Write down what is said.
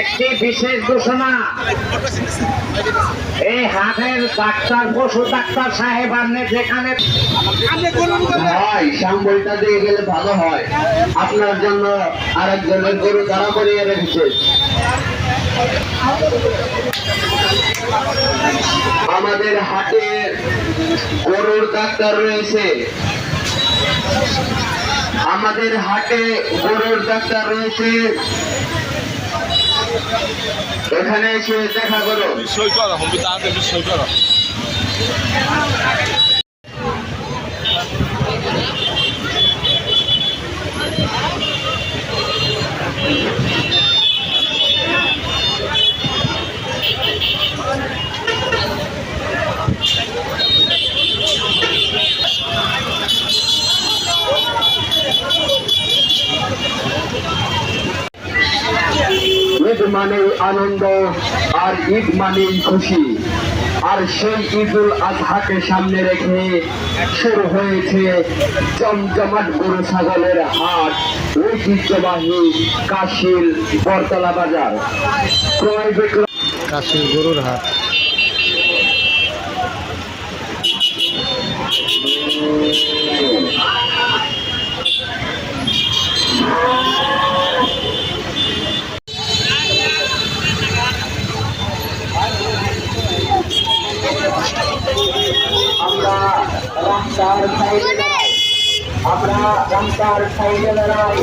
একটি বিশেষ ঘোষণা। এই হাটের ডাক্তার পশু ডাক্তার সাহেব আপনি যেখানে ভাই সাম্বলটা দিয়ে গেলে ভালো হয়। আপনার জন্য আরেকজনের গরু দাঁড়া করিয়ে রেখেছে। আমাদের হাটে গরুর ডাক্তার রয়েছে। আমাদের হাটে গরুর ডাক্তার রয়েছে। এখানে এসে দেখা করো। মানে আনন্দ আর ঈদ মানেই খুশি। আর সেই ঈদুল আজহাকে সামনে রেখে শুরু হয়েছে জমজমাট গরু ছাগলের হাট। ঐতিহ্যবাহী কাশিল বরতলা বাজার। ক্রয় বিক্রয় কাশিল গরুর হাট। আমরা রাস্তার সাইডে আমরা রাস্তার সাইডে দাঁড়াই